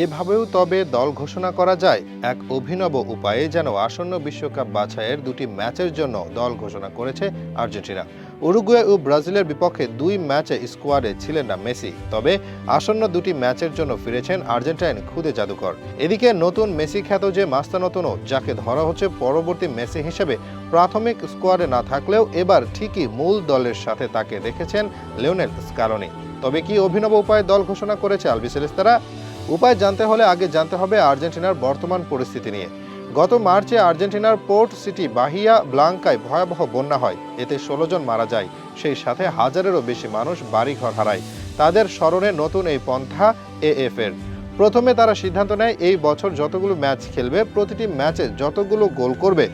এভাবেও তবে দল ঘোষণা করা যায়, এক অভিনব উপায়ে যেন আসন্ন বিশ্বকাপ বাছাইয়ের দুটি ম্যাচের জন্য দল ঘোষণা করেছে আর্জেন্টিনা। উরুগুয়ে ও ব্রাজিলের বিপক্ষে দুই ম্যাচে স্কোয়াডে ছিলেন না মেসি, তবে আসন্ন দুটি ম্যাচের জন্য ফিরেছেন আর্জেন্টাইন খুদে জাদুকর। এদিকে নতুন মেসি খ্যাত যে মাস্তানতনও যাকে ধরা হচ্ছে পরবর্তী মেসি হিসেবে, প্রাথমিক স্কোয়াডে না থাকলেও এবার ঠিকই মূল দলের সাথে তাকে রেখেছেন লিওনেল স্কালোনি তবে কি অভিনব উপায়ে দল ঘোষণা করেছে আলবিসেলেস্তারা উপায় জানতে হলে আগে জানতে হবে আর্জেন্টিনার বর্তমান পরিস্থিতি নিয়ে। গত মার্চে আর্জেন্টিনার পোর্ট সিটি বাহিয়া ব্লাঙ্কায় ভয়াবহ বন্যা হয়। এতে ষোলো জন মারা যায়। সেই সাথে হাজারেরও বেশি মানুষ বাড়িঘর হারায়। তাদের স্মরণে নতুন এই পন্থা এএফ এর প্রথমে তারা সিদ্ধান্ত নেয়, এই বছর যতগুলো ম্যাচ খেলবে, প্রতিটি ম্যাচে যতগুলো গোল করবে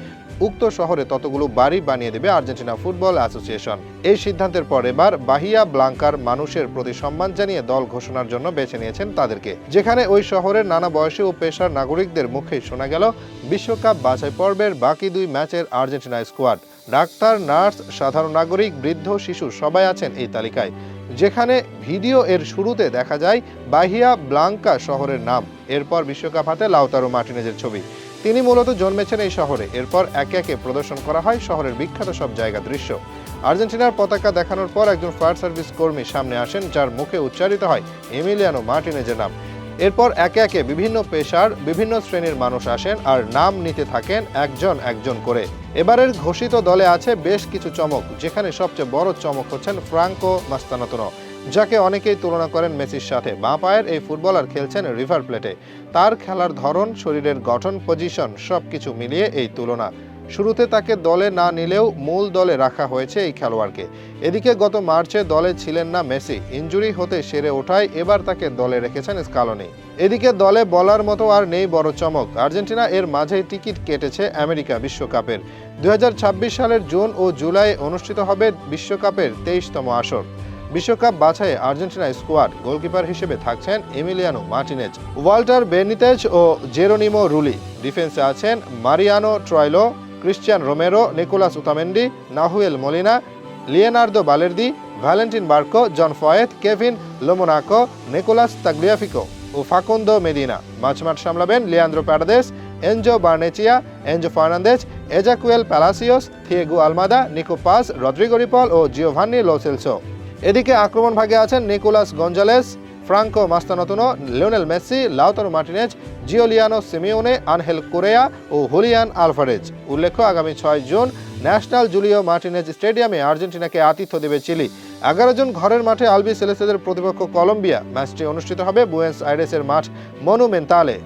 উক্ত শহরে ততগুলো বাড়ি বানিয়ে দেবে আর্জেন্টিনা ফুটবল অ্যাসোসিয়েশন। এই সিদ্ধান্তের পর এবার বাহিয়া ব্লাঙ্কার মানুষের প্রতি সম্মান জানিয়ে দল ঘোষণার জন্য বেছে নিয়েছেন তাদেরকে। যেখানে ওই শহরের নানা বয়সী ও পেশার নাগরিকদের মুখেই শোনা গেল, বিশ্বকাপ বাছাই পর্বের বাকি দুই ম্যাচের আর্জেন্টিনা স্কোয়াড। ডাক্তার, নার্স, সাধারণ নাগরিক, বৃদ্ধ, শিশু সবাই আছেন এই তালিকায়। যেখানে ভিডিও এর শুরুতে দেখা যায় বাহিয়া ব্লাঙ্কা শহরের নাম। এরপর বিশ্বকাপ হাতে লাউতারো মার্টিনেজের ছবি। তিনি মূলত জন্মেছেন এই শহরে। এরপর একে একে প্রদর্শন করা হয় শহরের বিখ্যাত সব জায়গা দৃশ্য। আর্জেন্টিনার পতাকা দেখানোর পর একজন ফায়ার সার্ভিস কর্মী সামনে আসেন, যার মুখে উচ্চারিত হয় এমিলিয়ানো মার্টিনেজের নাম। এরপর একে একে বিভিন্ন পেশার বিভিন্ন শ্রেণির মানুষ আসেন আর নাম নিতে থাকেন একজন একজন করে। এবারের ঘোষিত দলে আছে বেশ কিছু চমক, যেখানে সবচেয়ে বড় চমক হচ্ছেন ফ্রাঙ্কো মাস্তানাতনো। যাকে অনেকেই তুলনা করেন মেসির সাথে। বাঁ পায়ের এই ফুটবলার খেলছেন রিভার প্লেটে তার খেলার ধরন, শরীরের গঠন পজিশন সবকিছু মিলিয়ে এই তুলনা। শুরুতে তাকে দলে না নিলেও মূল দলে রাখা হয়েছে এই খেলোয়াড়কে। এদিকে গত মার্চে দলে ছিলেন না মেসি। ইঞ্জুরি হতে সেরে ওঠায় এবার তাকে দলে রেখেছেন স্কালোনি এদিকে দলে বলার মতো আর নেই বড় চমক। আর্জেন্টিনা এর মাঝেই টিকিট কেটেছে আমেরিকা বিশ্বকাপের। দুই হাজার ছাব্বিশ সালের জুন ও জুলাই অনুষ্ঠিত হবে বিশ্বকাপের তেইশতম আসর। বিশ্বকাপ বাছাই আর্জেন্টিনা স্কোয়াড গোলকিপার হিসেবে থাকছেন এমিলিয়ানো মার্টিনেজ। ওয়াল্টার বেনিতেজ ও জেরোনিমো রুলি। ডিফেন্সে আছেন Mariano Troilo, Cristian Romero, Nicolas Otamendi, Nahuel Molina Leonardo Balerdi, Valentin Barco, Juan Foyth, Kevin Lomonaco, Nicolas Tagliafico ও ফাকুন্দো মেদিনা। মাঝমাঠ সামলাবেন Leandro Paredes, Enzo Barrenechea, Enzo Fernandez, Ezequiel Palacios, Thiago Almada, Nico Paz, Rodrigo De Paul ও Giovani Lo Celso এদিকে আক্রমণ ভাগে আছেন Nicolas Gonzalez, Franco Mastantuono, Lionel Messi, Lautaro Martinez, Giuliano Simeone, Angel Correa ও Julian Alvarez. উল্লেখ্য, আগামী ছয় June national Julio Martinez স্টেডিয়ামে আর্জেন্টিনাকে আতিথ্য দেবে চিলি। এগারো জন ঘরের মাঠে আলবি সেলেসেদের প্রতিপক্ষ কলম্বিয়া। ম্যাচটি অনুষ্ঠিত হবে বুয়েন্স আইরেসের মাঠ মনুমেন্তালে